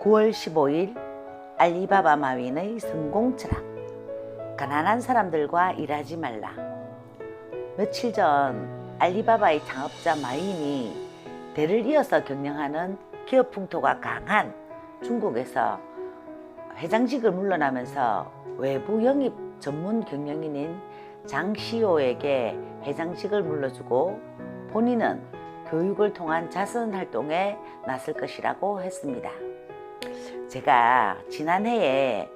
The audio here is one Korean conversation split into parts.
9월 15일 알리바바 마윈의 성공 철학 가난한 사람들과 일하지 말라 며칠 전 알리바바의 창업자 마윈이 대를 이어서 경영하는 기업 풍토가 강한 중국에서 회장직을 물러나면서 외부 영입 전문 경영인인 장 CEO에게 회장직을 물러주고 본인은 교육을 통한 자선 활동에 나설 것이라고 했습니다. 제가 지난해에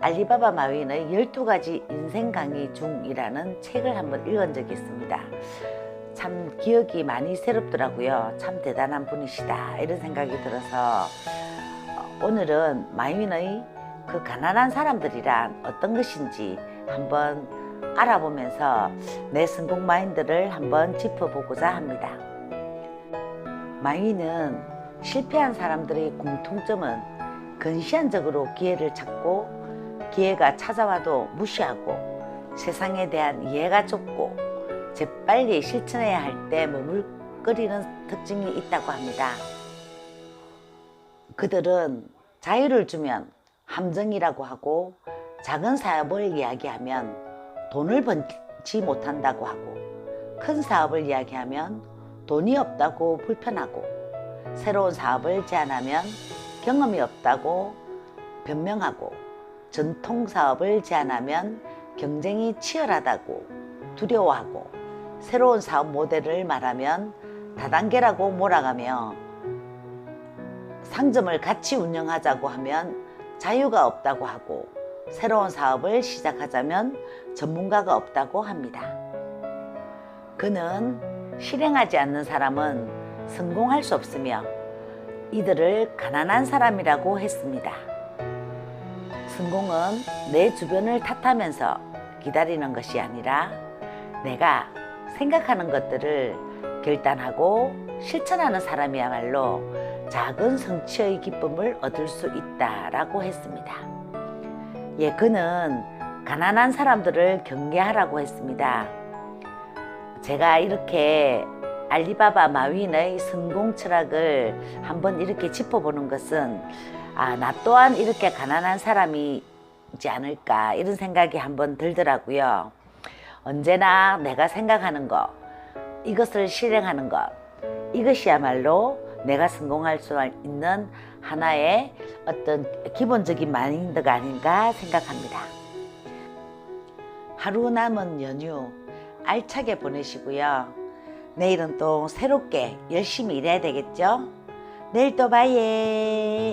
알리바바 마윈의 12가지 인생 강의 중이라는 책을 한번 읽은 적이 있습니다. 참 기억이 많이 새롭더라고요. 참 대단한 분이시다. 이런 생각이 들어서 오늘은 마윈의 그 가난한 사람들이란 어떤 것인지 한번 알아보면서 내 성공 마인드를 한번 짚어보고자 합니다. 마윈은 실패한 사람들의 공통점은 근시안적으로 기회를 찾고 기회가 찾아와도 무시하고 세상에 대한 이해가 좁고 재빨리 실천해야 할 때 머물거리는 특징이 있다고 합니다. 그들은 자유를 주면 함정이라고 하고 작은 사업을 이야기하면 돈을 번지 못한다고 하고 큰 사업을 이야기하면 돈이 없다고 불편하고 새로운 사업을 제안하면 경험이 없다고 변명하고 전통 사업을 제안하면 경쟁이 치열하다고 두려워하고 새로운 사업 모델을 말하면 다단계라고 몰아가며 상점을 같이 운영하자고 하면 자유가 없다고 하고 새로운 사업을 시작하자면 전문가가 없다고 합니다. 그는 실행하지 않는 사람은 성공할 수 없으며 이들을 가난한 사람이라고 했습니다. 성공은 내 주변을 탓하면서 기다리는 것이 아니라 내가 생각하는 것들을 결단하고 실천하는 사람이야말로 작은 성취의 기쁨을 얻을 수 있다라고 했습니다. 예, 그는 가난한 사람들을 경계하라고 했습니다. 제가 이렇게 알리바바 마윈의 성공 철학을 한번 이렇게 짚어보는 것은 아, 나 또한 이렇게 가난한 사람이지 않을까 이런 생각이 한번 들더라고요. 언제나 내가 생각하는 것, 이것을 실행하는 것, 이것이야말로 내가 성공할 수 있는 하나의 어떤 기본적인 마인드가 아닌가 생각합니다. 하루 남은 연휴 알차게 보내시고요. 내일은 또 새롭게 열심히 일해야 되겠죠? 내일 또 봐요.